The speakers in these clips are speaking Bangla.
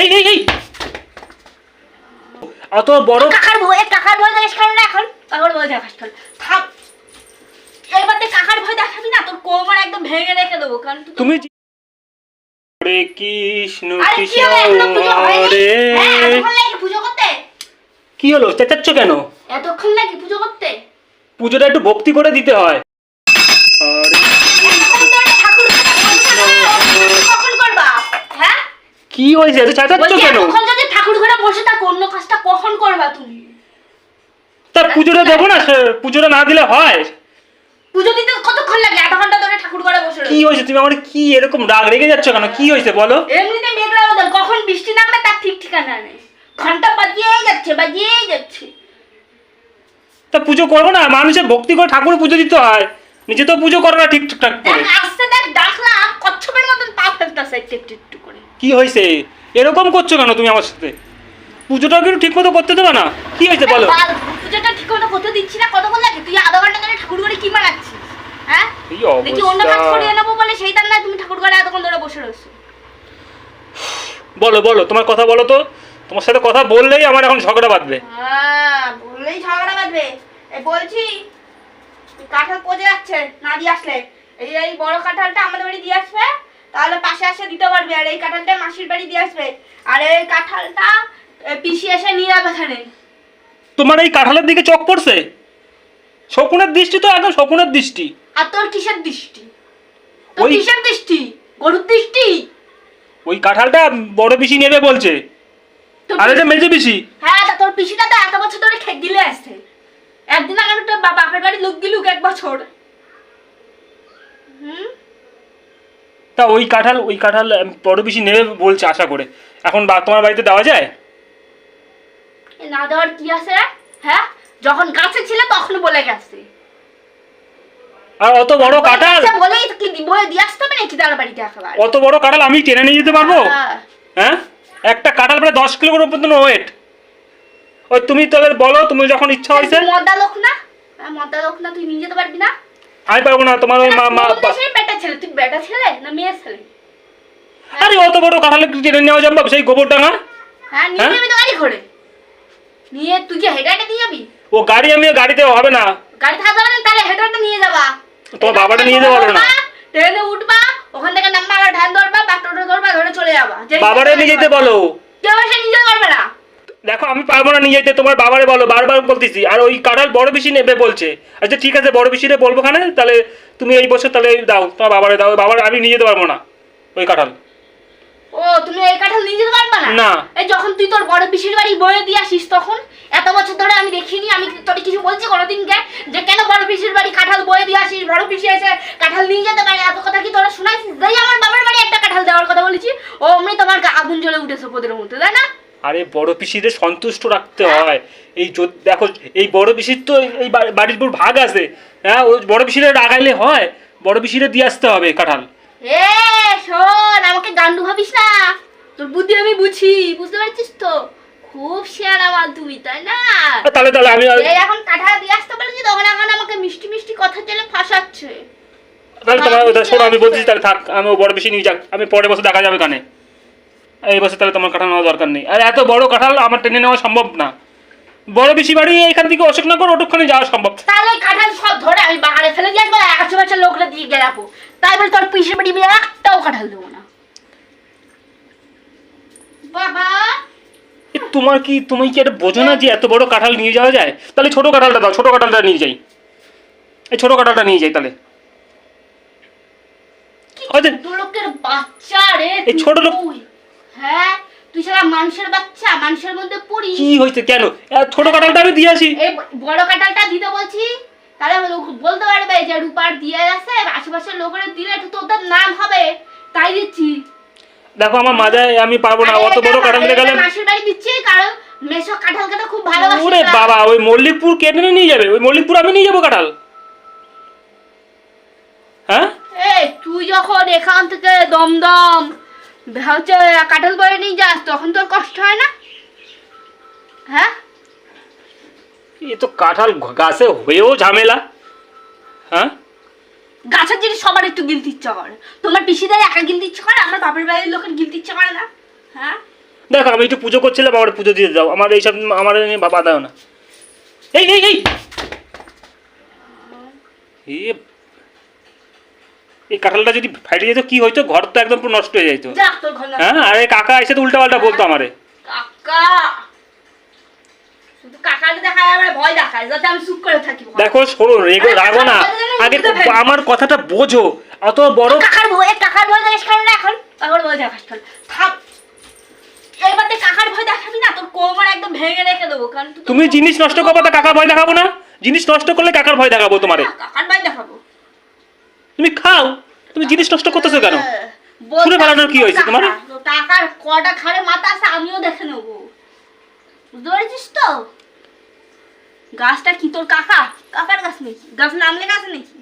এই এই এই। অত বড় কাকার ভয় কাকার ভয় দেখাস কেন না এখন? কাকার ভয় দেখাস কেন? থাম। এবার তুই কাকার ভয় দেখাবি না তোর কোমর একদম ভেঙে রেখে দেবো কারণ তুমি হরে কৃষ্ণ কৃষ্ণ হরে হ্যাঁ কি হলো? চেঁচাচ্ছ কেন? এতক্ষণ লাগে পুজো করতে? পুজোটা একটু ভক্তি করে দিতে হয়। কি হয়েছে? এত চেঁচাচ্ছ কেন? এতক্ষণ যদি ঠাকুর ঘরে বসে থাকো অন্য কাজটা কখন করবা তুমি? তা পুজোটা দেবো না পুজোটা না দিলে হয়। পুজো দিতে কতক্ষণ লাগে? আধা ঘণ্টা ধরে ঠাকুর ঘরে বসে কি হয়েছে? তুমি আমার কি এরকম রাগ রেগে যাচ্ছ কেন? কি হয়েছে বলো? এমনিতে মেঘলা ওদের কখন বৃষ্টি নামবে তার ঠিক ঠিকানা নেই। ঘণ্টা বাজিয়েই যাচ্ছে বাজিয়েই যাচ্ছে। তা পুজো করো না মানুষের ভক্তি করে ঠাকুর পুজো দিতে হয়। নিজে তো পুজো করো না ঠিকঠাক করে। আসতে দেখ ডাকলাম কচ্ছপের মতন পা ফেলতেছে একটু করে কি হয়েছে? এরকম করছ কেন তুমি আমার সাথে? পুজোটা কিন্তু ঠিক মতো করতে দেবে না। কি হয়েছে বলো? পুজোটা ঠিক মতো করতে দিচ্ছি না কতক্ষণ লাগে তুই আধা ঘণ্টা ধরে ঠাকুর ঘরে কি মারাচ্ছিস? হ্যাঁ? দেখি অন্য কাজ করিয়ে নেব বলে সেইটার না তুমি ঠাকুর ঘরে এতক্ষণ ধরে বসে রয়েছো। বলো বলো তোমার কথা বলো তো। তোমার সাথে কথা বললেই আমার এখন ঝগড়া বাঁধবে। হ্যাঁ বললেই ঝগড়া বাঁধবে। বলছি কাঁঠাল পচে যাচ্ছে? না দিয়ে আসলে। এই বড় কাঁঠালটা আমাদের বাড়ি দিয়ে আসবে? তাহলে পাশে আসে দিতে পারবে আর এই কাঁঠালটা মাসির বাড়ি দিয়ে আসবে। আর এই কাঁঠালটা পিসি এসে নিয়ে যাবে এখানে। তোমার এই কাঁঠালের দিকে চোখ পড়ছে? শকুনের দৃষ্টি তো একদম শকুনের দৃষ্টি। আর তোর কিসের দৃষ্টি? তোর ওই- কিসের দৃষ্টি? গরুর দৃষ্টি? ওই কাঁঠালটা বড় পিসি নেবে বলছে। তোর আর এটা পিসি- মেজে পিসি। হ্যাঁ তা তোর পিসিটা তো এত বছর ধরে খেয়ে গিলে আসছে। একদিন আগে তো বা- বাপের বাড়ি লুক গিলুক এক বছর। হুম? তা ওই কাঁঠাল ওই কাঁঠাল বড় পিসি নেবে বলছে আশা করে। এখন বা- তোমার বাড়িতে দেওয়া যায়? না দেওয়ার কি আছে? হ্যাঁ? যখন গাছে ছিল তখন বলে গেছে। আর অত বড় কাঁঠাল? বলেই কি বলে দিয়ে আসতে হবে নাকি তার বাড়িতে একেবারে? অত বড় কাঁঠাল আমি টেনে নিয়ে যেতে পারব? হ্যাঁ। হ্যাঁ? একটা কাঁঠাল প্রায় দশ কিলোর উপর ওয়েট। ওই তুমি তবে বলো তুমি যখন ইচ্ছা হয়েছে। মদ্দা লোক না? হ্যাঁ, মদ্দা লোক না তুই নিয়ে যেতে পারবি না? আমি পারব না তোমার ওই মা মা বেটা ছেলে তুই বেটা ছেলে না মেয়ে ছেলে? আরে অত বড় কাঁঠাল টেনে নেওয়া যাবে সেই গোবর ডাঙা হ্যাঁ নিয়ে হ্যাঁ? যাবি তো গাড়ি করে নিয়ে তুই কি হেঁটে হেঁটে দিয়ে যাবি? ও গাড়ি আমি গাড়িতে হবে না। গাড়ি থাকতে হবে না তাহলে হেঁটে হেঁটে নিয়ে যাবা। তোমার বাবাটা নিয়ে না। ট্রেনে উঠবা ওখান থেকে নাম্বার আবার ধরবা বা টোটো ধরবা ধরে চলে যাবা। বাবারে নিয়ে যেতে বলো। কেউ এসে নিয়ে যেতে পারবে না। দেখো আমি পারব না নিয়ে যেতে তোমার বাবারে বলো বারবার বলতেছি। আর ওই কাঁঠাল বড় বেশি নেবে বলছে। আচ্ছা ঠিক আছে বড় বেশিরে বলব খানে তাহলে তুমি এই বছর তাহলে দাও তোমার বাবারে দাও বাবার আমি নিয়ে যেতে পারব না ওই কাঁঠাল। ও তুমি এই কাঁঠাল নিয়ে যেতে পারবে না? না। এই যখন তুই তোর বড় পিসির বাড়ি বয়ে দিয়ে আসিস তখন এত বছর ধরে আমি দেখিনি আমি তোর কিছু বলছি কোনোদিন কে যে কেন বড় পিসির বাড়ি কাঁঠাল বয়ে দিয়ে আসিস বড় পিসি এসে কাঁঠাল নিয়ে যেতে পারে এত কথা কি তোরা শোনাইছিস? তাই আমার বাবার বাড়ি একটা কাঁঠাল দেওয়ার কথা বলেছি ও অমনি তোমার আগুন জ্বলে উঠেছে পোদের মধ্যে তাই না? আরে বড় পিসিদের সন্তুষ্ট রাখতে হয়। এই দেখো এই বড় পিসির তো এই বাড়ির পুরো ভাগ আছে। হ্যাঁ ওই বড় পিসিরে রাগাইলে হয় বড় পিসিরে দিয়ে আসতে হবে কাঁঠাল। এ শোন আমাকে গান্ডু ভাবিস না? তোর বুদ্ধি আমি বুঝি বুঝতে পারছিস তো? খুব শেয়ার আমার তুমি তাই না? তাহলে তাহলে আমি এই এখন কাঁঠাল দিয়ে আসতে বলেছি তখন এখন আমাকে মিষ্টি মিষ্টি কথা চলে ফাঁসাচ্ছে। তাহলে তোমার শোনো আমি বলছি তাহলে থাক আমি বড় বেশি নিয়ে যাক আমি পরে বসে দেখা যাবে কানে এই বছর তাহলে তোমার কাঁঠাল নেওয়া দরকার নেই। আর এত বড় কাঁঠাল আমার টেনে নেওয়া সম্ভব না। বড় বেশি বাড়ি এখান থেকে অশোকনগর ওটুকখানে যাওয়া সম্ভব। তাহলে কাঁঠাল সব ধরে আমি বাগানে ফেলে দিয়ে আসব আশেপাশের লোকরা দিয়ে গেলাবো তাই বলে তোর পিসে বাড়ি মেয়ে একটাও কাঁঠাল দেবো না। বাবা! তোমার কি তুমি কি এটা বোঝো না যে এত বড় কাঁঠাল নিয়ে যাওয়া যায়? তাহলে ছোট কাঁঠালটা দাও ছোট কাঁঠালটা নিয়ে যাই। এই ছোট কাঁঠালটা নিয়ে যাই তাহলে। এই ছোট লোক- তুই। সারা মানুষের বাচ্চা মানুষের মধ্যে পড়ি কি হয়েছে? কেন? ছোট কাঁঠালটা আমি দিয়ে আসি। এই বড় কাঁঠালটা দিতে বলছি। তাহলে বলতে পারবে যে রূপার দিয়ে আছে আশেপাশের লোকেরা দিলে একটু তোদের নাম হবে। তাই দিচ্ছি। দেখো আমার মাজায় আমি পারব না অত বড় কাঁঠাল নিতে গেলে এটা মাসির বাড়ি দিচ্ছি কারণ মেশো কাঁঠাল খেতে খুব ভালোবাসি ওরে বাবা ওই মল্লিকপুর কেটে নিয়ে যাবে? ওই মল্লিকপুর আমি নিয়ে যাব কাঁঠাল। হ্যাঁ? এই তুই যখন এখান থেকে দমদম হচ্ছে কাঁঠাল বয়ে নিয়ে যাস তখন তোর কষ্ট হয় না। হ্যাঁ? এ তো কাঁঠাল গাছে হয়েও ঝামেলা। হ্যাঁ? গাছের জিনিস সবার একটু গিলতে ইচ্ছা করে। তোমার পিসিদের একা গিলতে ইচ্ছা করে আমার বাপের বাড়ির লোকের গিলতে ইচ্ছা করে না। হ্যাঁ? দেখো আমি একটু পুজো করছিলাম আমার পুজো দিয়ে দাও। আমার এইসব আমার নিয়ে বাধা না। এই এই এই! এ, এই কাঁঠালটা যদি ফাইটে যেত কি হইতো? ঘর তো একদম পুরো নষ্ট হয়ে যেত যা তোর ঘর না হ্যাঁ আর এই কাকা এসে তো উল্টা পাল্টা বলতো আমারে। দেখো রেগো রাগো না। কাকার ভয় আগে আমার কথাটা বোঝো। অত বড় কাকার ভয় কাকার ভয় দেখাস না এখন? কাকার ভয় দেখাস থাক। এবার কাকার ভয় দেখাবি না তোর কোমর একদম ভেঙে রেখে দেবো কারণ তুমি জিনিস নষ্ট করব তা কাকার ভয় দেখাবো না? জিনিস নষ্ট করলে কাকার ভয় দেখাবো তোমারে। কাকার ভয় দেখাবো তুমি খাও তুমি জিনিস নষ্ট করতেছো কেন? হ্যাঁ, ছুঁড়ে বলতে কি হয়েছে তোমার? টাকার কটা খাড়ে মাথা আছে আমিও দেখে নেব। বুঝতে পেরেছিস তো? গাছটা কি তোর কাকা? কাকার গাছ নাকি? গাছ নাম লেখা আছে নাকি?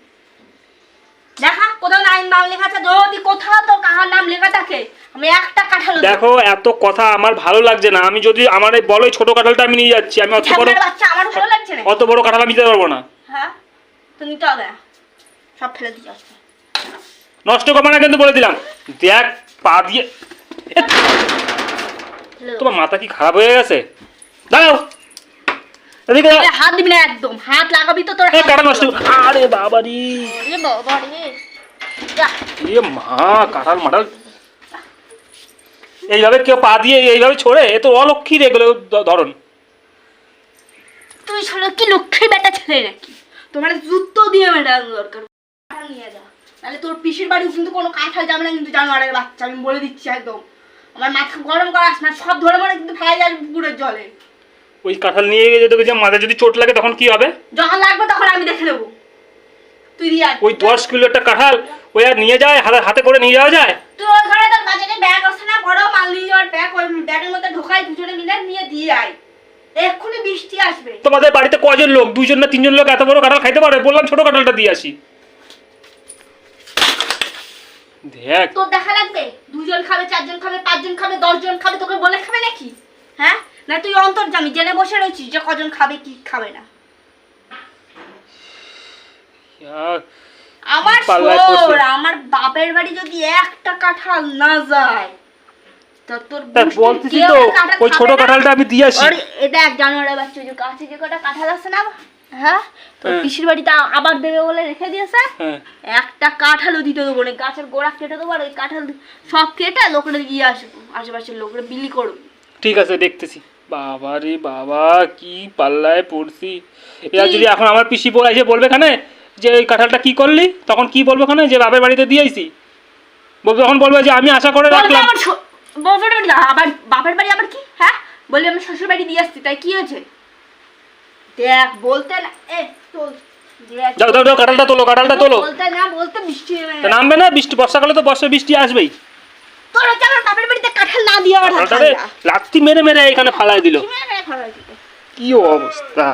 দেখা কোথাও নাম নাম লেখা আছে যদি কোথাও তোর কাকার নাম লেখা থাকে আমি একটা কাঠালো। দেখো এত কথা আমার ভালো লাগছে না। আমি যদি আমার এই বলো ছোট কাঁঠালটা আমি নিয়ে যাচ্ছি আমি অত বড় ঝামেলার বাচ্চা আমার ভালো লাগছে না। অত বড় কাঁঠাল আমি দিতে পারব না। হ্যাঁ তো হবে না। সব ফেলে দিয়ে আসবে নষ্ট করব না কিন্তু বলে দিলাম। দেখ পা দিয়ে। তোমার মাথা কি খারাপ হয়ে গেছে? দাঁড়াও। এদিকে হাত দিবি না একদম। হাত লাগাবি তো তোর এ, নষ্ট। আরে বাবারি। ওরে বাবা রে। এ মা কাঁঠাল মাঠাল। এইভাবে কেউ পা দিয়ে এইভাবে ছড়ে এ তো অলক্ষীর এগুলো দ- ধরন। তুই কি লক্ষ্মী বেটা ছেলে নাকি? তোমার জুতো দিয়ে দরকার। নিয়ে যা। নাহলে তোর পিসির বাড়ি কিন্তু কোনো কাঁঠাল যাবে না কিন্তু জানোয়ারের বাচ্চা আমি বলে দিচ্ছি একদম। আমার মাথা গরম করাস না সব ধরে মানে কিন্তু যাবে পুকুরের জলে। ওই কাঁঠাল নিয়ে গিয়ে যদি যে মাথায় যদি চোট লাগে তখন কি হবে? যখন লাগবে তখন আমি দেখে নেব। তুই দিয়ে ওই দশ কিলো একটা কাঁঠাল ওই আর নিয়ে যায় হাতে হাতে করে নিয়ে যাওয়া যায়? তুই ওই ঘরে তোর বাজারে ব্যাগ আছে না বড় মাল নিয়ে যাওয়ার ব্যাগ ওই ব্যাগের মধ্যে ঢোকাই দুজনে মিলে নিয়ে দিয়ে আয়। এক্ষুনি বৃষ্টি আসবে। তোমাদের বাড়িতে কজন লোক? দুইজন না তিনজন লোক এত বড় কাঁঠাল খাইতে পারে বললাম ছোট কাঁঠালটা দিয়ে আসি। দেখ। তোর দেখা লাগবে? দুজন খাবে চারজন খাবে পাঁচজন খাবে দশজন খাবে তোকে বলে খাবে নাকি? হ্যাঁ? না তুই অন্তর্জামি জেনে বসে রয়েছিস যে কজন খাবে কি খাবে না। আমার শোর আমার বাপের বাড়ি যদি একটা কাঁঠাল না যায় তোর বলতেছি তো ওই ছোট কাঁঠালটা আমি দিয়ে আসি। আরে, এটা এক জানুয়ারি বাচ্চা যে যে কটা কাঁঠাল আছে না হ্যাঁ? হ্যাঁ। পিসির বাড়িতে আবার দেবে বলে রেখে দিয়েছে? হ্যাঁ। একটা কাঁঠালও দিতে দেবো না। গাছের গোড়া কেটে দেবো আর ওই কাঁঠাল সব কেটে লোকরা দিয়ে আসব আশেপাশের লোকরা বিলি করব। ঠিক আছে দেখতেছি। বাবা রে বাবা কি পাল্লায় পড়ছি। এরা যদি এখন আমার পিসি বলে এসে বলবে এখানে যে এই কাঁঠালটা কি করলি তখন কি বলব ওখানে? যে বাপের বাড়িতে দিয়ে আইছি। বলবে তখন বলবে যে আমি আশা করে রাখলাম। বাড়ি না, আবার বাপের বাড়ি আবার কি? হ্যাঁ? বলি আমি শ্বশুর বাড়ি দিয়ে আসছি তাই কি হয়েছে? দেখ বলতে না এ তোল যাও যাও যাও কাঁঠালটা তোলো কাঁঠালটা তোলো। বলতে না বলতে বৃষ্টি নামবে না বৃষ্টি বর্ষাকালে তো বর্ষা বৃষ্টি আসবেই। তোর হচ্ছে আমার বাপের বাড়িতে কাঁঠাল না দিয়ে আমার হাত লাত্তি মেরে মেরে এখানে ফালাই দিল। কি অবস্থা?